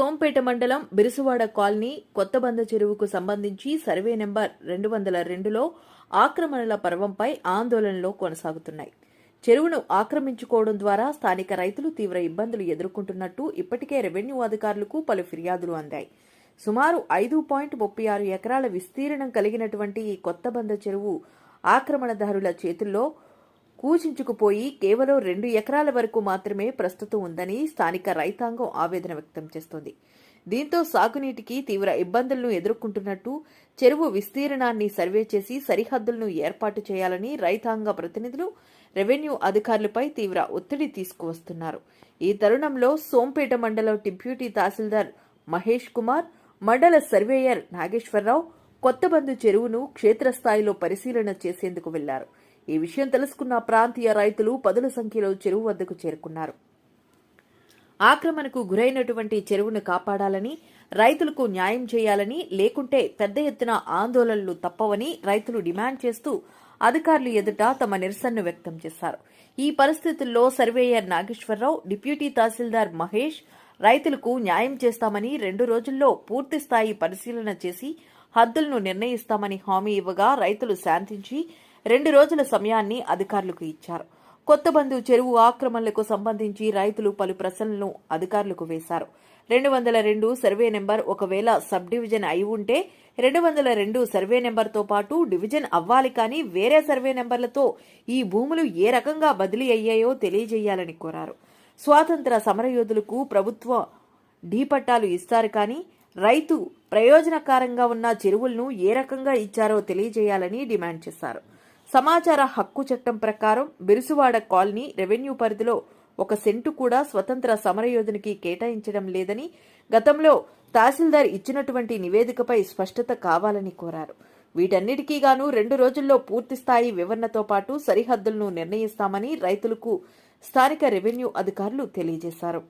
సోంపేట మండలం బిరుసువాడ కాలనీ కొత్తబంద చెరువుకు సంబంధించి సర్వే నెంబర్ రెండు వందల రెండులో ఆక్రమణల పర్వంపై ఆందోళనలు కొనసాగుతున్నాయి. చెరువును ఆక్రమించుకోవడం ద్వారా స్థానిక రైతులు తీవ్ర ఇబ్బందులు ఎదుర్కొంటున్నట్టు ఇప్పటికే రెవెన్యూ అధికారులకు పలు ఫిర్యాదులు అందాయి. సుమారు ఐదు పాయింట్ ముప్పై ఆరు ఎకరాల విస్తీర్ణం కలిగినటువంటి ఈ కొత్తబంద చెరువు ఆక్రమణదారుల చేతుల్లో కూచించుకుపోయి కేవలం రెండు ఎకరాల వరకు మాత్రమే ప్రస్తుతం ఉందని స్థానిక రైతాంగం ఆవేదన వ్యక్తం చేస్తోంది. దీంతో సాగునీటికి తీవ్ర ఇబ్బందులను ఎదుర్కొంటున్నట్టు చెరువు విస్తీర్ణాన్ని సర్వే చేసి సరిహద్దులను ఏర్పాటు చేయాలని రైతాంగ ప్రతినిధులు రెవెన్యూ అధికారులపై తీవ్ర ఒత్తిడి తీసుకువస్తున్నారు. ఈ తరుణంలో సోంపేట మండలం డిప్యూటీ తహసీల్దార్ మహేష్ కుమార్ మండల సర్వేయర్ నాగేశ్వరరావు కొత్తబందు చెరువును క్షేత్రస్థాయిలో పరిశీలన చేసేందుకు వెళ్ళారు. ఈ విషయం తెలుసుకున్న ప్రాంతీయ రైతులు పదుల సంఖ్యలో చెరువు వద్దకు చేరుకున్నారు. ఆక్రమణకు గురైనటువంటి చెరువును కాపాడాలని రైతులకు న్యాయం చేయాలని లేకుంటే పెద్ద ఎత్తున ఆందోళనలు తప్పవని రైతులు డిమాండ్ చేస్తూ అధికారులు ఎదుట తమ నిరసనను వ్యక్తం చేశారు. ఈ పరిస్థితుల్లో సర్వేయర్ నాగేశ్వరరావు డిప్యూటీ తహసీల్దార్ మహేష్ రైతులకు న్యాయం చేస్తామని రెండు రోజుల్లో పూర్తి స్థాయి పరిశీలన చేసి హద్దులను నిర్ణయిస్తామని హామీ ఇవ్వగా రైతులు శాంతించి రెండు రోజుల సమయాన్ని అధికారులకు ఇచ్చారు. కొత్తబందు చెరువు ఆక్రమణలకు సంబంధించి రైతులు పలు ప్రశ్నలను అధికారులకు వేశారు. రెండు వందల రెండు సర్వే నెంబర్ ఒకవేళ సబ్ డివిజన్ అయి ఉంటే రెండు వందల రెండు సర్వే నెంబర్తో పాటు డివిజన్ అవ్వాలి కానీ వేరే సర్వే నెంబర్లతో ఈ భూములు ఏ రకంగా బదిలీ అయ్యాయో తెలియజేయాలని కోరారు. స్వాతంత్ర సమరయోధులకు ప్రభుత్వ ఢీపట్టాలు ఇస్తారు కానీ రైతు ప్రయోజనకారంగా ఉన్న చెరువులను ఏ రకంగా ఇచ్చారో తెలియజేయాలని డిమాండ్ చేశారు. సమాచార హక్కు చట్టం ప్రకారం బిరుసువాడ కాలనీ రెవెన్యూ పరిధిలో ఒక సెంటు కూడా స్వతంత్ర సమరయోధునికి కేటాయించడం లేదని గతంలో తహసీల్దార్ ఇచ్చినటువంటి నివేదికపై స్పష్టత కావాలని కోరారు. వీటన్నిటికీ గాను రెండు రోజుల్లో పూర్తిస్థాయి వివరణతో పాటు సరిహద్దులను నిర్ణయిస్తామని రైతులకు స్థానిక రెవెన్యూ అధికారులు తెలియజేశారు.